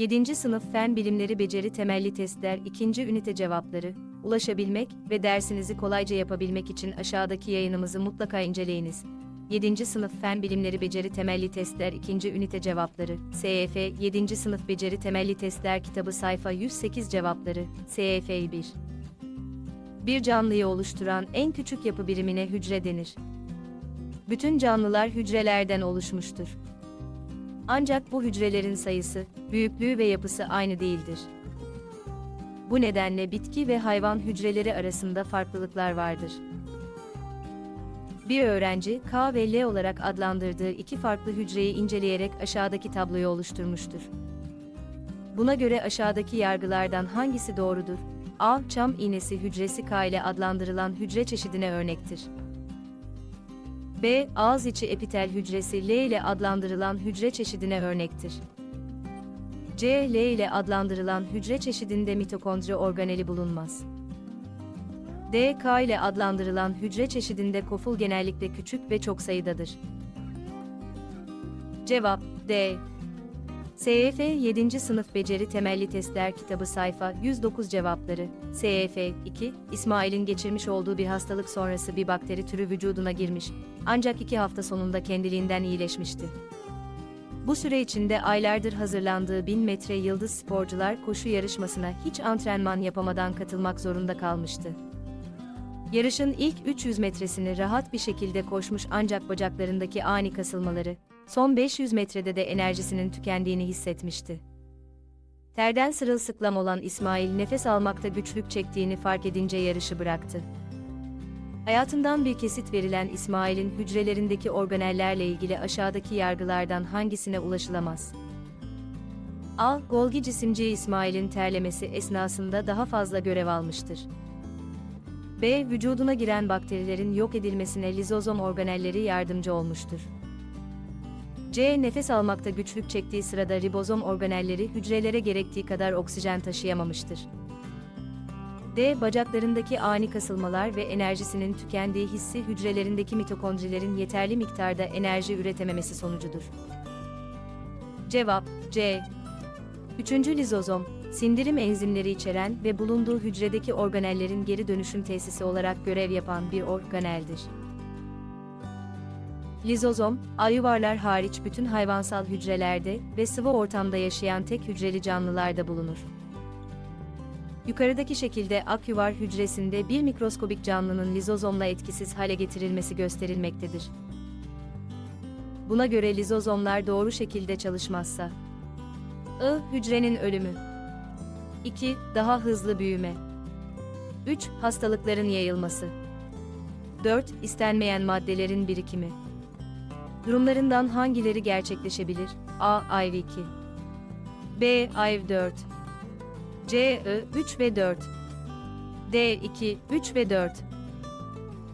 7. Sınıf Fen Bilimleri Beceri Temelli Testler 2. Ünite Cevapları, ulaşabilmek ve dersinizi kolayca yapabilmek için aşağıdaki yayınımızı mutlaka inceleyiniz. 7. Sınıf Fen Bilimleri Beceri Temelli Testler 2. Ünite Cevapları, SEF 7. Sınıf Beceri Temelli Testler Kitabı Sayfa 108 Cevapları, SEF 1 Bir canlıyı oluşturan en küçük yapı birimine hücre denir. Bütün canlılar hücrelerden oluşmuştur. Ancak bu hücrelerin sayısı, büyüklüğü ve yapısı aynı değildir. Bu nedenle bitki ve hayvan hücreleri arasında farklılıklar vardır. Bir öğrenci K ve L olarak adlandırdığı iki farklı hücreyi inceleyerek aşağıdaki tabloyu oluşturmuştur. Buna göre aşağıdaki yargılardan hangisi doğrudur? A. Çam iğnesi hücresi K ile adlandırılan hücre çeşidine örnektir. B. Ağız içi epitel hücresi L ile adlandırılan hücre çeşidine örnektir. C. L ile adlandırılan hücre çeşidinde mitokondri organeli bulunmaz. D. K ile adlandırılan hücre çeşidinde koful genellikle küçük ve çok sayıdadır. Cevap D. SEF 7. Sınıf Beceri Temelli Testler Kitabı Sayfa 109 Cevapları SEF 2. İsmail'in geçirmiş olduğu bir hastalık sonrası bir bakteri türü vücuduna girmiş, ancak iki hafta sonunda kendiliğinden iyileşmişti. Bu süre içinde aylardır hazırlandığı 1000 metre yıldız sporcular koşu yarışmasına hiç antrenman yapamadan katılmak zorunda kalmıştı. Yarışın ilk 300 metresini rahat bir şekilde koşmuş ancak bacaklarındaki ani kasılmaları, son 500 metrede de enerjisinin tükendiğini hissetmişti. Terden sırılsıklam olan İsmail nefes almakta güçlük çektiğini fark edince yarışı bıraktı. Hayatından bir kesit verilen İsmail'in hücrelerindeki organellerle ilgili aşağıdaki yargılardan hangisine ulaşılamaz? A. Golgi cisimci İsmail'in terlemesi esnasında daha fazla görev almıştır. B. Vücuduna giren bakterilerin yok edilmesine lizozom organelleri yardımcı olmuştur. C. Nefes almakta güçlük çektiği sırada ribozom organelleri hücrelere gerektiği kadar oksijen taşıyamamıştır. D. Bacaklarındaki ani kasılmalar ve enerjisinin tükendiği hissi hücrelerindeki mitokondrilerin yeterli miktarda enerji üretememesi sonucudur. Cevap C. Üçüncü lizozom, sindirim enzimleri içeren ve bulunduğu hücredeki organellerin geri dönüşüm tesisi olarak görev yapan bir organeldir. Lizozom, ayuvarlar hariç bütün hayvansal hücrelerde ve sıvı ortamda yaşayan tek hücreli canlılarda bulunur. Yukarıdaki şekilde akyuvar hücresinde bir mikroskobik canlının lizozomla etkisiz hale getirilmesi gösterilmektedir. Buna göre lizozomlar doğru şekilde çalışmazsa I. Hücrenin ölümü 2. Daha hızlı büyüme 3. Hastalıkların yayılması 4. İstenmeyen maddelerin birikimi Durumlarından hangileri gerçekleşebilir? A. IV2 B. IV4 C. I. 3 ve 4 D. 2, 3 ve 4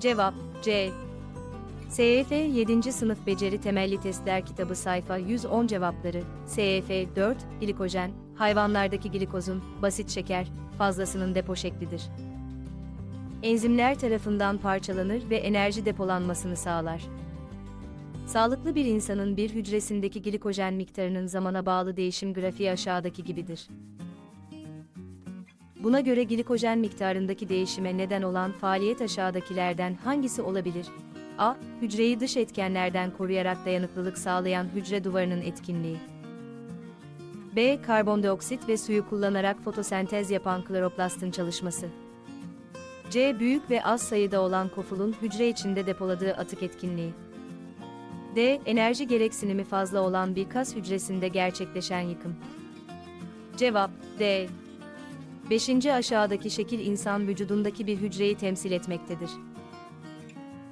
Cevap C. SEF 7. Sınıf Beceri Temelli Testler Kitabı Sayfa 110 Cevapları SEF 4. Glikojen, hayvanlardaki glikozun, basit şeker, fazlasının depo şeklidir. Enzimler tarafından parçalanır ve enerji depolanmasını sağlar. Sağlıklı bir insanın bir hücresindeki glikojen miktarının zamana bağlı değişim grafiği aşağıdaki gibidir. Buna göre glikojen miktarındaki değişime neden olan faaliyet aşağıdakilerden hangisi olabilir? A. Hücreyi dış etkenlerden koruyarak dayanıklılık sağlayan hücre duvarının etkinliği. B. Karbondioksit ve suyu kullanarak fotosentez yapan kloroplastın çalışması. C. Büyük ve az sayıda olan kofulun hücre içinde depoladığı atık etkinliği. D. Enerji gereksinimi fazla olan bir kas hücresinde gerçekleşen yıkım. Cevap D. Beşinci aşağıdaki şekil insan vücudundaki bir hücreyi temsil etmektedir.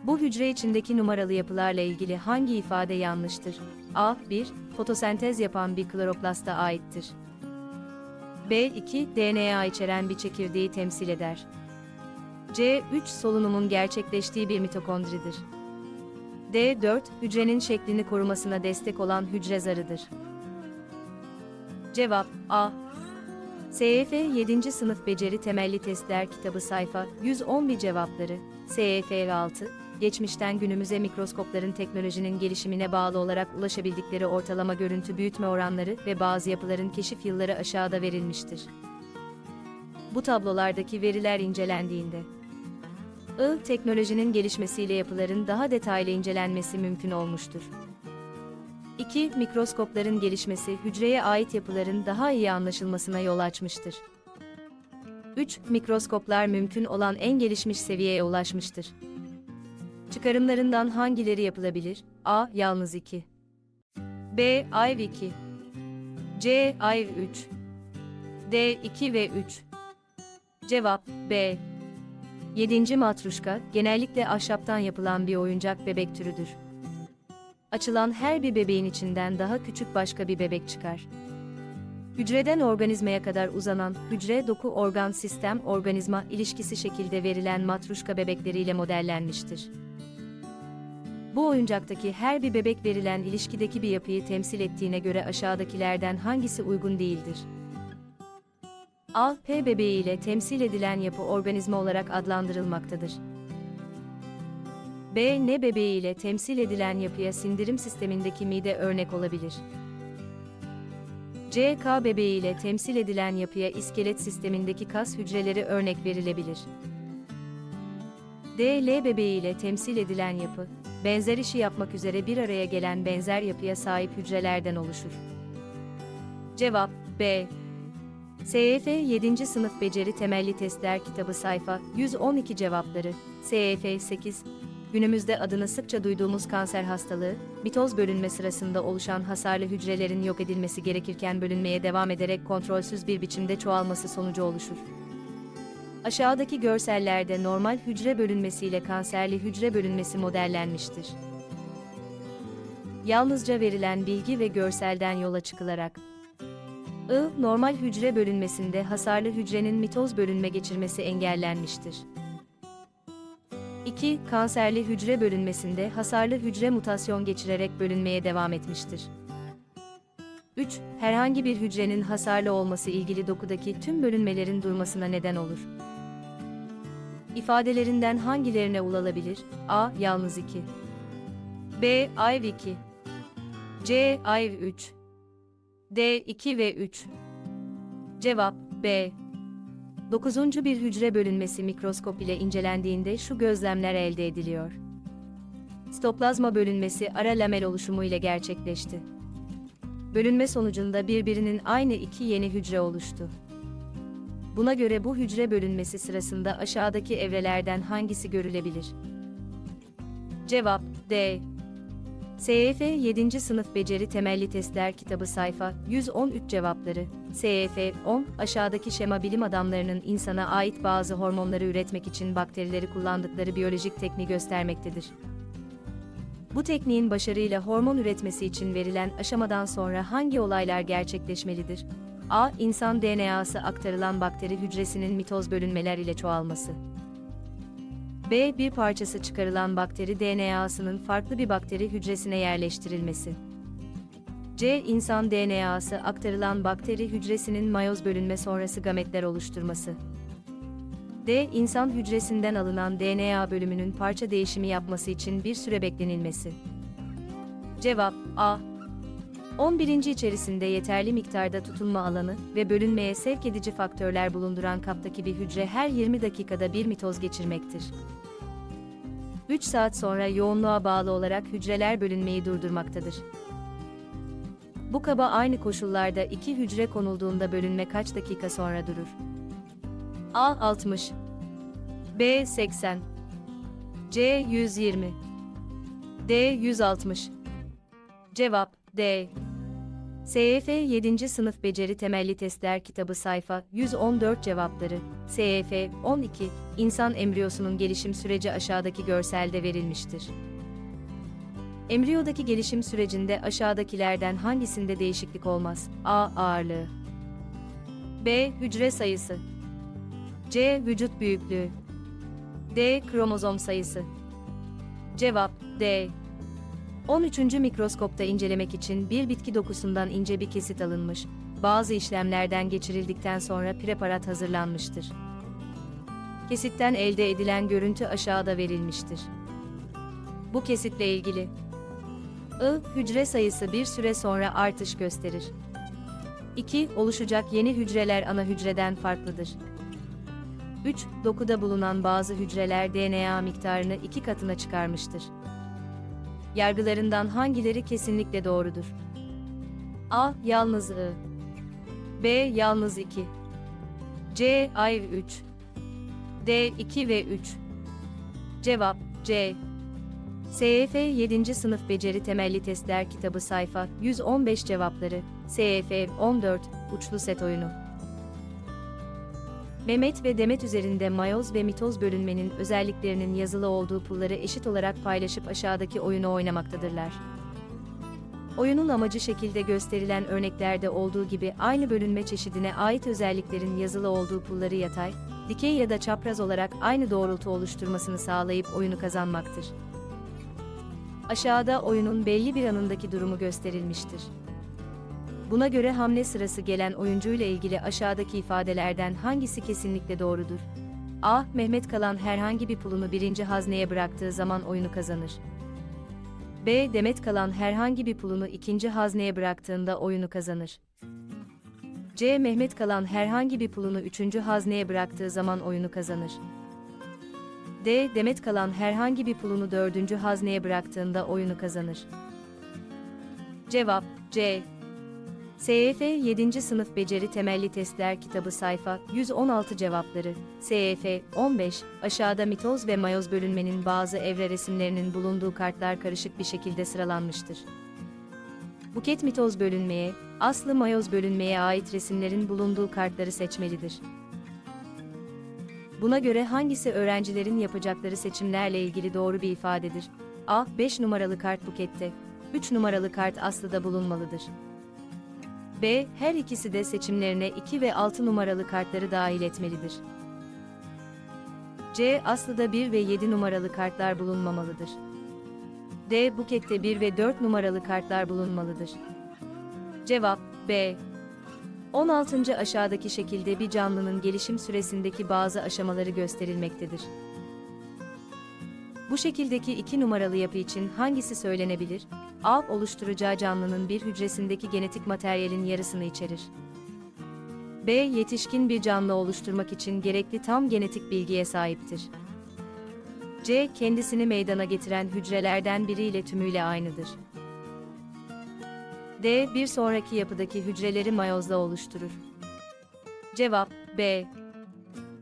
Bu hücre içindeki numaralı yapılarla ilgili hangi ifade yanlıştır? A. 1. Fotosentez yapan bir kloroplasta aittir. B. 2. DNA içeren bir çekirdeği temsil eder. C. 3. Solunumun gerçekleştiği bir mitokondridir. D. 4. Hücrenin şeklini korumasına destek olan hücre zarıdır. Cevap A. SEF 7. Sınıf Beceri Temelli Testler Kitabı Sayfa 111 Cevapları SEF 6 geçmişten günümüze mikroskopların teknolojinin gelişimine bağlı olarak ulaşabildikleri ortalama görüntü büyütme oranları ve bazı yapıların keşif yılları aşağıda verilmiştir. Bu tablolardaki veriler incelendiğinde I, teknolojinin gelişmesiyle yapıların daha detaylı incelenmesi mümkün olmuştur. 2. Mikroskopların gelişmesi hücreye ait yapıların daha iyi anlaşılmasına yol açmıştır. 3. Mikroskoplar mümkün olan en gelişmiş seviyeye ulaşmıştır. Çıkarımlarından hangileri yapılabilir? A. Yalnız 2. B. AIV 2. C. AIV 3. D. 2 ve 3. Cevap B. 7. Matruşka, genellikle ahşaptan yapılan bir oyuncak bebek türüdür. Açılan her bir bebeğin içinden daha küçük başka bir bebek çıkar. Hücreden organizmaya kadar uzanan hücre doku organ sistem organizma ilişkisi şekilde verilen matruşka bebekleriyle modellenmiştir. Bu oyuncaktaki her bir bebek verilen ilişkideki bir yapıyı temsil ettiğine göre aşağıdakilerden hangisi uygun değildir? A. P bebeği ile temsil edilen yapı organizma olarak adlandırılmaktadır. B. Ne bebeği ile temsil edilen yapıya sindirim sistemindeki mide örnek olabilir. C. K bebeği ile temsil edilen yapıya iskelet sistemindeki kas hücreleri örnek verilebilir. D. L bebeği ile temsil edilen yapı, benzer işi yapmak üzere bir araya gelen benzer yapıya sahip hücrelerden oluşur. Cevap B. SEF 7. Sınıf Beceri Temelli Testler Kitabı sayfa 112 cevapları. SEF 8. Günümüzde adını sıkça duyduğumuz kanser hastalığı, mitoz bölünme sırasında oluşan hasarlı hücrelerin yok edilmesi gerekirken bölünmeye devam ederek kontrolsüz bir biçimde çoğalması sonucu oluşur. Aşağıdaki görsellerde normal hücre bölünmesiyle kanserli hücre bölünmesi modellenmiştir. Yalnızca verilen bilgi ve görselden yola çıkılarak I, normal hücre bölünmesinde hasarlı hücrenin mitoz bölünme geçirmesi engellenmiştir. 2. Kanserli hücre bölünmesinde hasarlı hücre mutasyon geçirerek bölünmeye devam etmiştir. 3. Herhangi bir hücrenin hasarlı olması ilgili dokudaki tüm bölünmelerin durmasına neden olur. İfadelerinden hangilerine ulaşılabilir? A. Yalnız 2. B. AIV 2. C. AIV 3. D 2 ve 3. Cevap B. 9. bir hücre bölünmesi mikroskop ile incelendiğinde şu gözlemler elde ediliyor. Sitoplazma bölünmesi ara lamel oluşumu ile gerçekleşti. Bölünme sonucunda birbirinin aynı iki yeni hücre oluştu. Buna göre bu hücre bölünmesi sırasında aşağıdaki evrelerden hangisi görülebilir? Cevap D. SEF 7. Sınıf Beceri Temelli Testler Kitabı sayfa 113 cevapları. SEF 10 aşağıdaki şema bilim adamlarının insana ait bazı hormonları üretmek için bakterileri kullandıkları biyolojik tekniği göstermektedir. Bu tekniğin başarıyla hormon üretmesi için verilen aşamadan sonra hangi olaylar gerçekleşmelidir? A. İnsan DNA'sı aktarılan bakteri hücresinin mitoz bölünmeler ile çoğalması. B. Bir parçası çıkarılan bakteri DNA'sının farklı bir bakteri hücresine yerleştirilmesi. C. İnsan DNA'sı aktarılan bakteri hücresinin mayoz bölünme sonrası gametler oluşturması. D. İnsan hücresinden alınan DNA bölümünün parça değişimi yapması için bir süre beklenilmesi. Cevap A. 11. içerisinde yeterli miktarda tutulma alanı ve bölünmeye sevk edici faktörler bulunduran kaptaki bir hücre her 20 dakikada bir mitoz geçirmektir. 3 saat sonra yoğunluğa bağlı olarak hücreler bölünmeyi durdurmaktadır. Bu kaba aynı koşullarda iki hücre konulduğunda bölünme kaç dakika sonra durur? A 60 B 80 C 120 D 160 Cevap D. SEF 7. Sınıf Beceri Temelli Testler Kitabı sayfa 114 cevapları. SEF 12 İnsan embriyosunun gelişim süreci aşağıdaki görselde verilmiştir. Embriyodaki gelişim sürecinde aşağıdakilerden hangisinde değişiklik olmaz? A. Ağırlığı B. Hücre sayısı C. Vücut büyüklüğü D. Kromozom sayısı Cevap D. 13. mikroskopta incelemek için bir bitki dokusundan ince bir kesit alınmış, bazı işlemlerden geçirildikten sonra preparat hazırlanmıştır. Kesitten elde edilen görüntü aşağıda verilmiştir. Bu kesitle ilgili. I. Hücre sayısı bir süre sonra artış gösterir. 2. Oluşacak yeni hücreler ana hücreden farklıdır. 3. Dokuda bulunan bazı hücreler DNA miktarını iki katına çıkarmıştır. Yargılarından hangileri kesinlikle doğrudur? A. Yalnız I. B. Yalnız 2. C. Ayrı 3. D. 2 ve 3. Cevap C. SEF 7. Sınıf Beceri Temelli Testler Kitabı sayfa 115 cevapları. SEF 14 Uçlu Set Oyunu. Mehmet ve Demet üzerinde mayoz ve mitoz bölünmenin özelliklerinin yazılı olduğu pulları eşit olarak paylaşıp aşağıdaki oyunu oynamaktadırlar. Oyunun amacı şekilde gösterilen örneklerde olduğu gibi aynı bölünme çeşidine ait özelliklerin yazılı olduğu pulları yatay, dikey ya da çapraz olarak aynı doğrultu oluşturmasını sağlayıp oyunu kazanmaktır. Aşağıda oyunun belli bir anındaki durumu gösterilmiştir. Buna göre hamle sırası gelen oyuncuyla ilgili aşağıdaki ifadelerden hangisi kesinlikle doğrudur? A. Mehmet kalan herhangi bir pulunu birinci hazneye bıraktığı zaman oyunu kazanır. B. Demet kalan herhangi bir pulunu ikinci hazneye bıraktığında oyunu kazanır. C. Mehmet kalan herhangi bir pulunu üçüncü hazneye bıraktığı zaman oyunu kazanır. D. Demet kalan herhangi bir pulunu dördüncü hazneye bıraktığında oyunu kazanır. Cevap C. SEF 7. Sınıf Beceri Temelli Testler Kitabı sayfa 116 cevapları. SEF 15 aşağıda mitoz ve mayoz bölünmenin bazı evre resimlerinin bulunduğu kartlar karışık bir şekilde sıralanmıştır. Buket mitoz bölünmeye, aslı mayoz bölünmeye ait resimlerin bulunduğu kartları seçmelidir. Buna göre hangisi öğrencilerin yapacakları seçimlerle ilgili doğru bir ifadedir? A. 5 numaralı kart bukette. 3 numaralı kart aslıda bulunmalıdır. B. Her ikisi de seçimlerine 2 ve 6 numaralı kartları dahil etmelidir. C. Aslıda 1 ve 7 numaralı kartlar bulunmamalıdır. D. Bukette 1 ve 4 numaralı kartlar bulunmalıdır. Cevap B. 16. aşağıdaki şekilde bir canlının gelişim süresindeki bazı aşamaları gösterilmektedir. Bu şekildeki iki numaralı yapı için hangisi söylenebilir? A. Oluşturacağı canlının bir hücresindeki genetik materyalin yarısını içerir. B. Yetişkin bir canlı oluşturmak için gerekli tam genetik bilgiye sahiptir. C. Kendisini meydana getiren hücrelerden biriyle tümüyle aynıdır. D. Bir sonraki yapıdaki hücreleri mayozla oluşturur. Cevap B.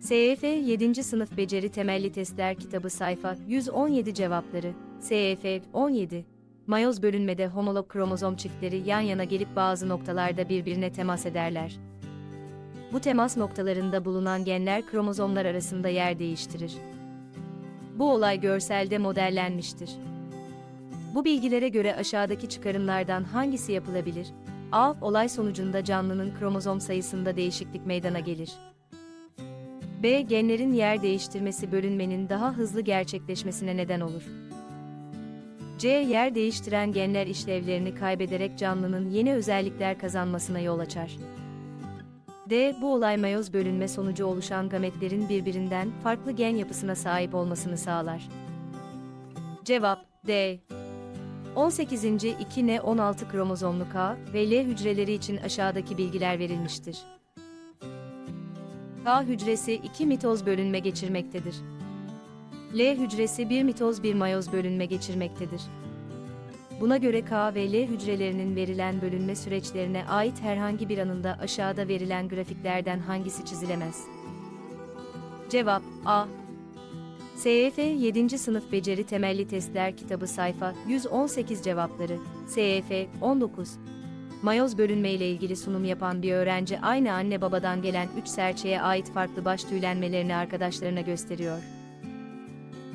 SEF 7. Sınıf Beceri Temelli Testler Kitabı sayfa 117 cevapları. SEF 17. Mayoz bölünmede homolog kromozom çiftleri yan yana gelip bazı noktalarda birbirine temas ederler. Bu temas noktalarında bulunan genler kromozomlar arasında yer değiştirir. Bu olay görselde modellenmiştir. Bu bilgilere göre aşağıdaki çıkarımlardan hangisi yapılabilir? A. Olay sonucunda canlının kromozom sayısında değişiklik meydana gelir. B. Genlerin yer değiştirmesi bölünmenin daha hızlı gerçekleşmesine neden olur. C. Yer değiştiren genler işlevlerini kaybederek canlının yeni özellikler kazanmasına yol açar. D. Bu olay mayoz bölünme sonucu oluşan gametlerin birbirinden farklı gen yapısına sahip olmasını sağlar. Cevap D. 18. 2N16 kromozomlu K ve L hücreleri için aşağıdaki bilgiler verilmiştir. K hücresi 2 mitoz bölünme geçirmektedir. L hücresi 1 mitoz 1 mayoz bölünme geçirmektedir. Buna göre K ve L hücrelerinin verilen bölünme süreçlerine ait herhangi bir anında aşağıda verilen grafiklerden hangisi çizilemez? Cevap A. SEF 7. Sınıf Beceri Temelli Testler Kitabı sayfa 118 cevapları. SEF 19. Mayoz bölünme ile ilgili sunum yapan bir öğrenci aynı anne babadan gelen 3 serçeye ait farklı baş tüylenmelerini arkadaşlarına gösteriyor.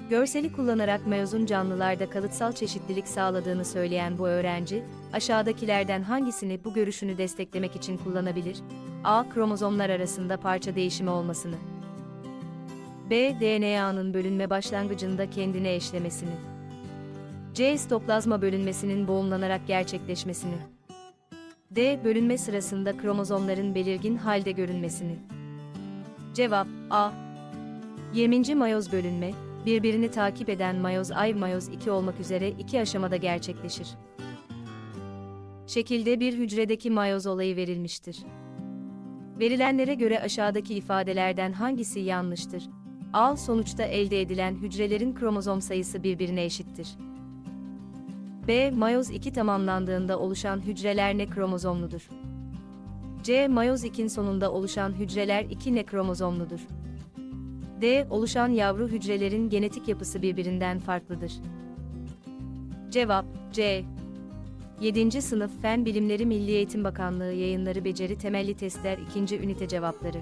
Görseli kullanarak mayozun canlılarda kalıtsal çeşitlilik sağladığını söyleyen bu öğrenci, aşağıdakilerden hangisini bu görüşünü desteklemek için kullanabilir? A. Kromozomlar arasında parça değişimi olmasını. B. DNA'nın bölünme başlangıcında kendine eşlemesini. C. Stoplazma bölünmesinin boğumlanarak gerçekleşmesini. D. Bölünme sırasında kromozomların belirgin halde görünmesini. Cevap A. 20. mayoz bölünme, birbirini takip eden mayoz I mayoz 2 olmak üzere iki aşamada gerçekleşir. Şekilde bir hücredeki mayoz olayı verilmiştir. Verilenlere göre aşağıdaki ifadelerden hangisi yanlıştır? A. Sonuçta elde edilen hücrelerin kromozom sayısı birbirine eşittir. B. Mayoz 2 tamamlandığında oluşan hücreler ne kromozomludur? C. Mayoz 2'nin sonunda oluşan hücreler 2 ne kromozomludur? D. Oluşan yavru hücrelerin genetik yapısı birbirinden farklıdır. Cevap C. 7. Sınıf Fen Bilimleri Milli Eğitim Bakanlığı Yayınları Beceri Temelli Testler 2. Ünite Cevapları